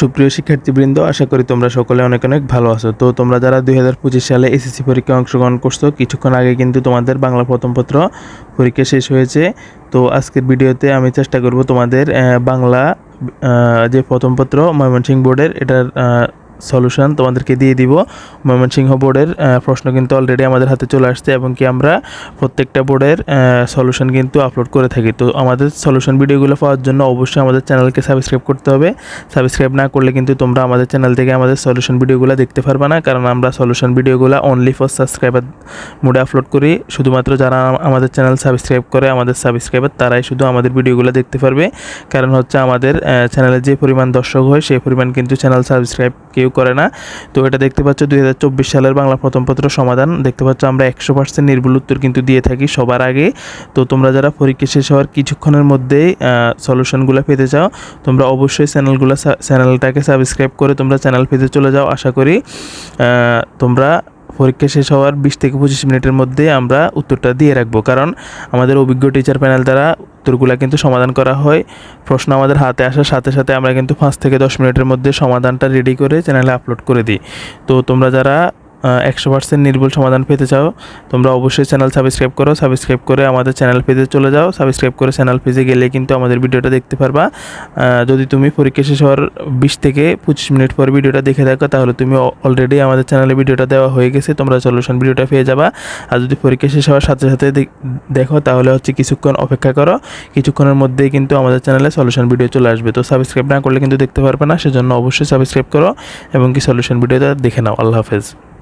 সুপ্রিয় শিক্ষার্থীবৃন্দ, আশা করি তোমরা সকলে অনেক অনেক ভালো আছো। তো তোমরা যারা দুই হাজার পঁচিশ সালে এসএসসি পরীক্ষায় অংশগ্রহণ করছ, কিছুক্ষণ আগে কিন্তু তোমাদের বাংলা প্রথম পত্র পরীক্ষা শেষ হয়েছে। তো আজকের ভিডিওতে আমি চেষ্টা করব তোমাদের বাংলা যে প্রথম পত্র ময়মনসিংহ বোর্ডের, এটার সলিউশন তোমাদেরকে দিয়ে দিব। ময়মনসিংহ বোর্ডের প্রশ্ন কিন্তু অলরেডি আমাদের হাতে চলে আসছে এবং কি আমরা প্রত্যেকটা বোর্ডের সলিউশন কিন্তু আপলোড করে থাকি। তো আমাদের সলিউশন ভিডিওগুলো পাওয়ার জন্য অবশ্যই আমাদের চ্যানেলকে সাবস্ক্রাইব করতে হবে। সাবস্ক্রাইব না করলে কিন্তু তোমরা আমাদের চ্যানেল থেকে আমাদের সলিউশন ভিডিওগুলো দেখতে পারবে না। কারণ আমরা সলিউশন ভিডিওগুলো অনলি ফর সাবস্ক্রাইবার মোডে আপলোড করি। শুধুমাত্র যারা আমাদের চ্যানেল সাবস্ক্রাইব করে, আমাদের সাবস্ক্রাইবার তারাই শুধু আমাদের ভিডিওগুলো দেখতে পারবে। কারণ হচ্ছে আমাদের চ্যানেলে যে পরিমাণ দর্শক হয়, সেই পরিমাণ কিন্তু চ্যানেল সাবস্ক্রাইব কেউ করে না। তো এটা দেখতে পাচ্ছ, দুই হাজার চব্বিশ সালের বাংলা প্রথম পত্র সমাধান। দেখতে পাচ্ছ, আমরা একশো পার্সেন্ট নির্ভুল উত্তর কিন্তু দিয়ে থাকি সবার আগে। তো তোমরা যারা পরীক্ষা শেষ হওয়ার কিছুক্ষণের মধ্যে সলিউশনগুলো পেতে চাও, তোমরা অবশ্যই চ্যানেলগুলো চ্যানেলটাকে সাবস্ক্রাইব করে তোমরা চ্যানেল পেতে চলে যাও, আশা করি তোমরা পরীক্ষা শেষ হওয়ার বিশ থেকে পঁচিশ মিনিটের মধ্যে আমরা উত্তরটা দিয়ে রাখব। কারণ আমাদের অভিজ্ঞ টিচার প্যানেল দ্বারা উত্তরগুলো কিন্তু সমাধান করা হয়। প্রশ্ন আমাদের হাতে আসার সাথে সাথে আমরা কিন্তু পাঁচ থেকে দশ মিনিটের মধ্যে সমাধানটা রেডি করে চ্যানেলে আপলোড করে দিই। তো তোমরা যারা একশো পার্সেন্ট নির্ভুল সমাধান পেতে চাও, তোমরা অবশ্যই চ্যানেল সাবস্ক্রাইব করো। সাবস্ক্রাইব করে আমাদের চ্যানেল পেজে চলে যাও। সাবস্ক্রাইব করে চ্যানেল পেজে গেলে কিন্তু আমাদের ভিডিওটা দেখতে পারবা। যদি তুমি পরীক্ষা শেষ হওয়ার বিশ থেকে পঁচিশ মিনিট পর ভিডিওটা দেখে থাকো, তাহলে তুমি অলরেডি আমাদের চ্যানেলে ভিডিওটা দেওয়া হয়ে গেছে। তোমরা সলিউশন ভিডিওটা পেয়ে যাবা। আর যদি পরীক্ষা শেষ হওয়ার সাথে সাথে দেখ- তাহলে হচ্ছে কিছুক্ষণ অপেক্ষা করো। কিছুক্ষণের মধ্যেই কিন্তু আমাদের চ্যানেলে সলিউশন ভিডিও চলে আসবে। তো সাবস্ক্রাইব না করলে কিন্তু দেখতে পারবে না, সেজন্য অবশ্যই সাবস্ক্রাইব করো এবং কি সলিউশন ভিডিওটা দেখে নাও। আল্লাহ হাফেজ।